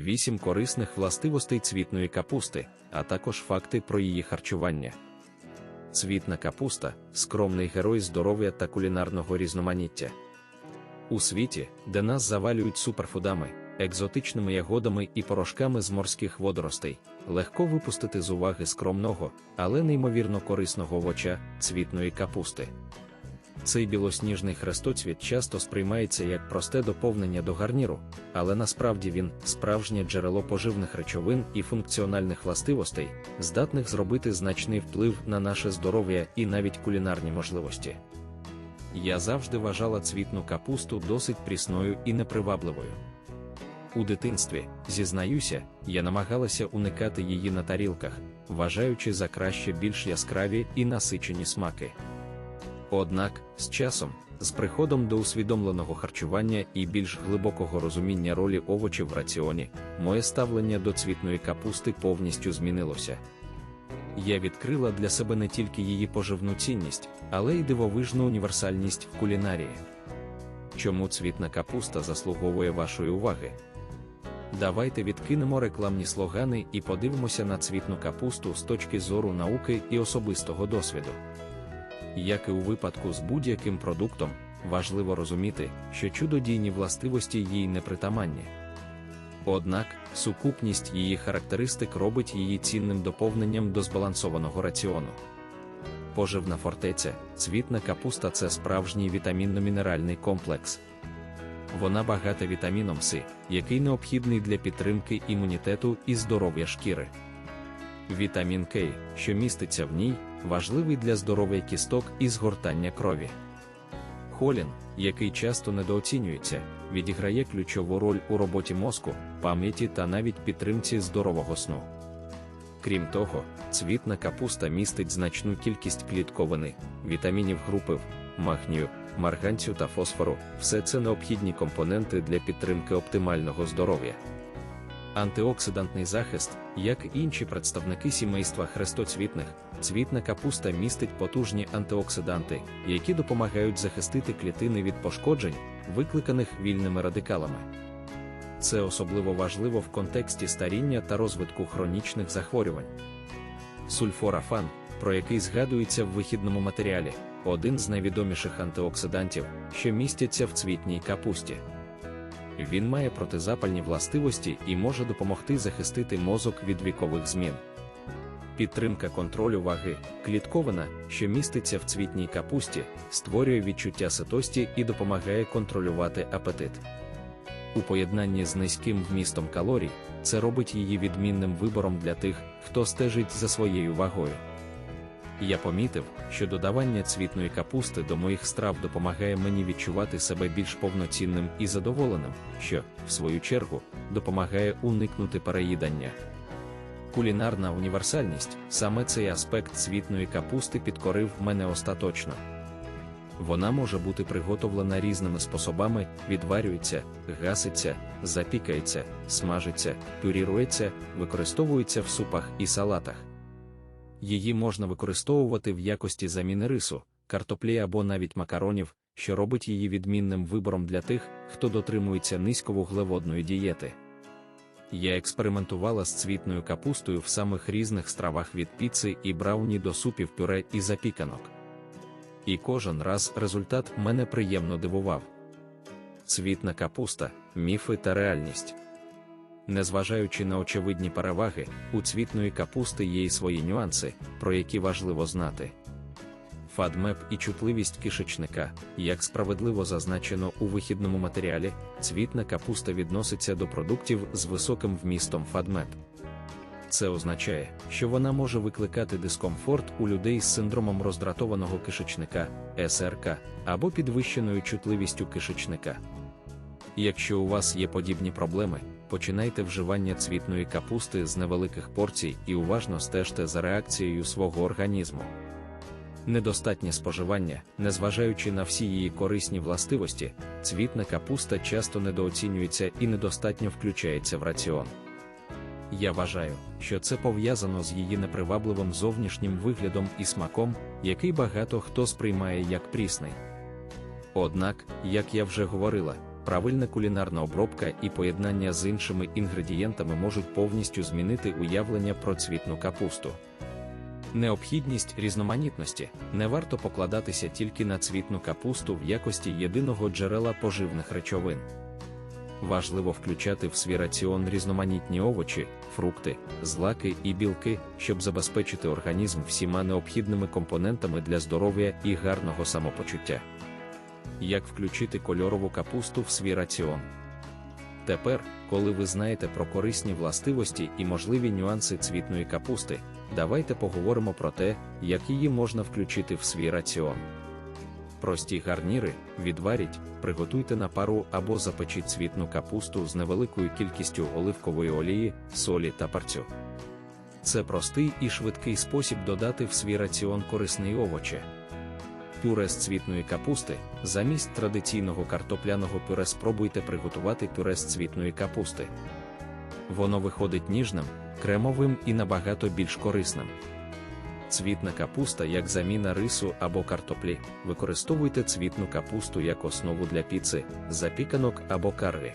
8 корисних властивостей цвітної капусти, а також факти про її харчування. Цвітна капуста скромний герой здоров'я та кулінарного різноманіття. У світі, де нас завалюють суперфудами, екзотичними ягодами і порошками з морських водоростей, легко випустити з уваги скромного, але неймовірно корисного овоча цвітної капусти. Цей білосніжний хрестоцвіт часто сприймається як просте доповнення до гарніру, але насправді він справжнє джерело поживних речовин і функціональних властивостей, здатних зробити значний вплив на наше здоров'я і навіть кулінарні можливості. Я завжди вважала цвітну капусту досить прісною і непривабливою. У дитинстві, зізнаюся, я намагалася уникати її на тарілках, вважаючи за краще більш яскраві і насичені смаки. Однак, з часом, з приходом до усвідомленого харчування і більш глибокого розуміння ролі овочів в раціоні, моє ставлення до цвітної капусти повністю змінилося. Я відкрила для себе не тільки її поживну цінність, але й дивовижну універсальність в кулінарії. Чому цвітна капуста заслуговує вашої уваги? Давайте відкинемо рекламні слогани і подивимося на цвітну капусту з точки зору науки і особистого досвіду. Як і у випадку з будь-яким продуктом, важливо розуміти, що чудодійні властивості їй непритаманні. Однак, сукупність її характеристик робить її цінним доповненням до збалансованого раціону. Поживна фортеця, цвітна капуста це справжній вітамінно-мінеральний комплекс. Вона багата вітаміном С, який необхідний для підтримки імунітету і здоров'я шкіри. Вітамін К, що міститься в ній, важливий для здоров'я кісток і згортання крові. Холін, який часто недооцінюється, відіграє ключову роль у роботі мозку, пам'яті та навіть підтримці здорового сну. Крім того, цвітна капуста містить значну кількість клітковини, вітамінів групи магнію, марганцю та фосфору все це необхідні компоненти для підтримки оптимального здоров'я. Антиоксидантний захист, як і інші представники сімейства хрестоцвітних, цвітна капуста містить потужні антиоксиданти, які допомагають захистити клітини від пошкоджень, викликаних вільними радикалами. Це особливо важливо в контексті старіння та розвитку хронічних захворювань. Сульфорафан, про який згадується в вихідному матеріалі, один з найвідоміших антиоксидантів, що містяться в цвітній капусті. Він має протизапальні властивості і може допомогти захистити мозок від вікових змін. Підтримка контролю ваги, клітковина, що міститься в цвітній капусті, створює відчуття ситості і допомагає контролювати апетит. У поєднанні з низьким вмістом калорій, це робить її відмінним вибором для тих, хто стежить за своєю вагою. Я помітив, що додавання цвітної капусти до моїх страв допомагає мені відчувати себе більш повноцінним і задоволеним, що, в свою чергу, допомагає уникнути переїдання. Кулінарна універсальність саме цей аспект цвітної капусти підкорив мене остаточно. Вона може бути приготовлена різними способами, відварюється, гаситься, запікається, смажиться, пюрірується, використовується в супах і салатах. Її можна використовувати в якості заміни рису, картоплі або навіть макаронів, що робить її відмінним вибором для тих, хто дотримується низьковуглеводної дієти. Я експериментувала з цвітною капустою в самих різних стравах від піци і брауні до супів пюре і запіканок. І кожен раз результат мене приємно дивував. Цвітна капуста, міфи та реальність. Незважаючи на очевидні переваги, у цвітної капусти є й свої нюанси, про які важливо знати. Фадмеп і чутливість кишечника, як справедливо зазначено у вихідному матеріалі, цвітна капуста відноситься до продуктів з високим вмістом фадмеп. Це означає, що вона може викликати дискомфорт у людей з синдромом роздратованого кишечника СРК або підвищеною чутливістю кишечника. Якщо у вас є подібні проблеми, починайте вживання цвітної капусти з невеликих порцій і уважно стежте за реакцією свого організму. Недостатнє споживання, незважаючи на всі її корисні властивості, цвітна капуста часто недооцінюється і недостатньо включається в раціон. Я вважаю, що це пов'язано з її непривабливим зовнішнім виглядом і смаком, який багато хто сприймає як прісний. Однак, як я вже говорила, правильна кулінарна обробка і поєднання з іншими інгредієнтами можуть повністю змінити уявлення про цвітну капусту. Необхідність різноманітності не варто покладатися тільки на цвітну капусту в якості єдиного джерела поживних речовин. Важливо включати в свій раціон різноманітні овочі, фрукти, злаки і білки, щоб забезпечити організм всіма необхідними компонентами для здоров'я і гарного самопочуття. Як включити кольорову капусту в свій раціон? Тепер, коли ви знаєте про корисні властивості і можливі нюанси цвітної капусти, давайте поговоримо про те, як її можна включити в свій раціон. Прості гарніри, відваріть, приготуйте на пару або запечіть цвітну капусту з невеликою кількістю оливкової олії, солі та парцю. Це простий і швидкий спосіб додати в свій раціон корисні овочі. Пюре з цвітної капусти замість традиційного картопляного пюре спробуйте приготувати пюре з цвітної капусти. Воно виходить ніжним, кремовим і набагато більш корисним. Цвітна капуста як заміна рису або картоплі. Використовуйте цвітну капусту як основу для піци, запіканок або каррі.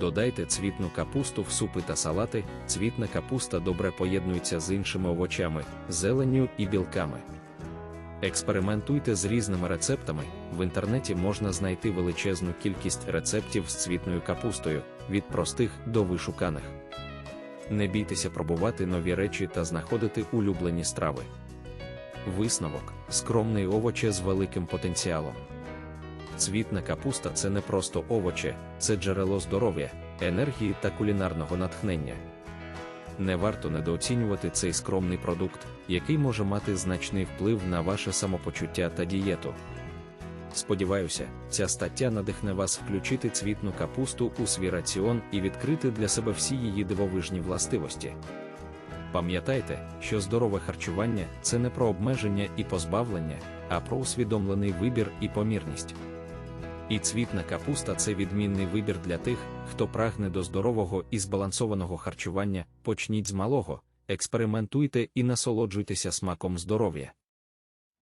Додайте цвітну капусту в супи та салати. Цвітна капуста добре поєднується з іншими овочами, зеленню і білками. Експериментуйте з різними рецептами. В інтернеті можна знайти величезну кількість рецептів з цвітною капустою, від простих до вишуканих. Не бійтеся пробувати нові речі та знаходити улюблені страви. Висновок скромний овоче з великим потенціалом. Цвітна капуста це не просто овоче, це джерело здоров'я, енергії та кулінарного натхнення. Не варто недооцінювати цей скромний продукт, який може мати значний вплив на ваше самопочуття та дієту. Сподіваюся, ця стаття надихне вас включити цвітну капусту у свій раціон і відкрити для себе всі її дивовижні властивості. Пам'ятайте, що здорове харчування це не про обмеження і позбавлення, а про усвідомлений вибір і помірність. І цвітна капуста це відмінний вибір для тих, хто прагне до здорового і збалансованого харчування. Почніть з малого, експериментуйте і насолоджуйтеся смаком здоров'я.